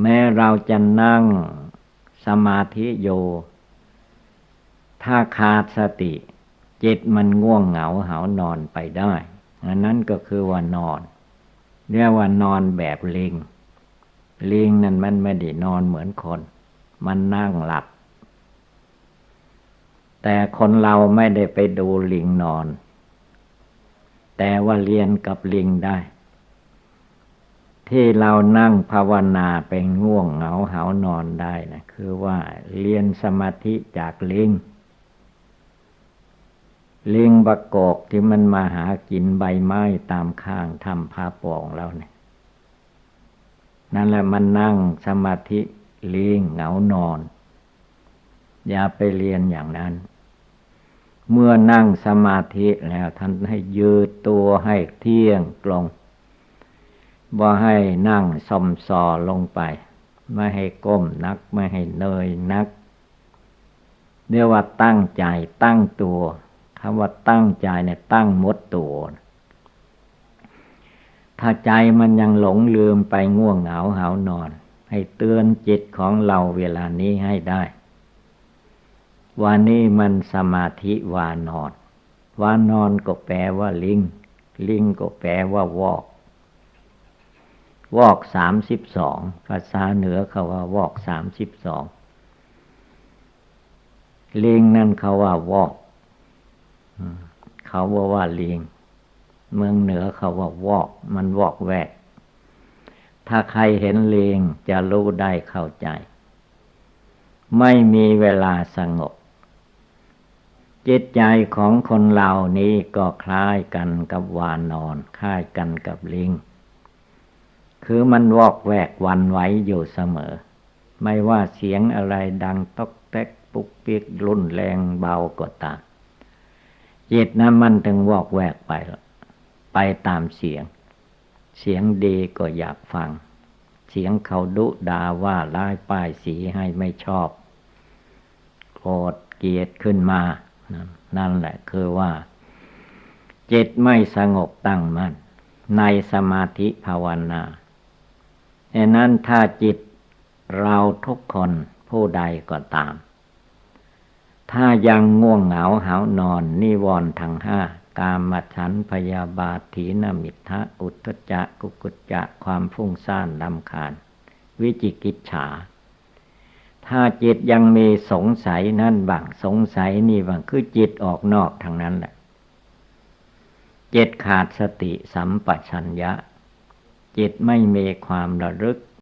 แม้เราจะนั่งสมาธิโย ถ้าขาดสติ จิตมันง่วงเหงาหานอนไปได้อันนั้นก็คือว่านอน เรียกว่านอนแบบลิง ลิงนั่นมันไม่ได้นอนเหมือนคน มันนั่งหลับ แต่คนเราไม่ได้ไปดูลิงนอน แต่ว่าเรียนกับลิงได้ ที่เรานั่งภาวนาไปง่วงเหงาเหานอนได้นะคือว่าเรียนสมาธิจากลิง ลิงบะกอกที่มันมาหากินใบไม้ตามข้างทำผ้าปองแล้วเนี่ยนั่นแหละมันนั่งสมาธิลิงเหงานอน อย่าไปเรียนอย่างนั้น เมื่อนั่งสมาธิแล้วท่านให้ยืดตัวให้เที่ยงตรง ว่าให้นั่งสมซอลงไป ไม่ให้ก้มนัก ไม่ให้เนยนักเรียกว่าตั้งใจตั้งตัวคำว่าตั้งใจเนี่ยตั้งมดตัว ถ้าใจมันยังหลงลืมไปง่วงเหงาหานอน ให้เตือนจิตของเราเวลานี้ให้ได้วันนี้มันสมาธิวานอน วานอนก็แปลว่าลิง ลิงก็แปลว่าวอก วอกสามสิบสองภาษาเหนือเขาว่าวอกสามสิบสองเลิงนั่นเขาว่าวอกเขาว่าว่าเลิงเมืองเหนือเขาว่าวอก มันวอกแวก ถ้าใครเห็นเลิงจะรู้ได้เข้าใจ ไม่มีเวลาสงบ จิตใจของคนเหล่านี้ก็คล้ายกันกับวานนอนคล้ายกันกับลิง คือมันวอกแวกวันไหวอยู่เสมอ ไม่ว่าเสียงอะไรดังตอกแตกปุกเปียกรุนแรงเบาก็ตามจิตนั้นมันถึงวอกแวกไป ไปตามเสียง เสียงดีก็อยากฟัง เสียงเขาดุดาว่าร้ายป้ายสีให้ไม่ชอบโกรธเกลียดขึ้นมา นั่นแหละคือว่า จิตไม่สงบตั้งมัน่นในสมาธิภาวนา ดังนั้นถ้าจิตเราทุกคนผู้ใดก็ตาม ถ้ายังง่วงเหงาหานอน นิวรณ์ทั้งห้ากามฉันพยาบาทถีนมิทะอุทจักกุกุจจะความฟุ้งซ่านลำคาญ วิจิกิจฉา ถ้าจิตยังมีสงสัยนั่นบางสงสัยนี่บางคือจิตออกนอกทางนั้นแหละจิตขาดสติสัมปชัญญะ จิตไม่มีความระลึก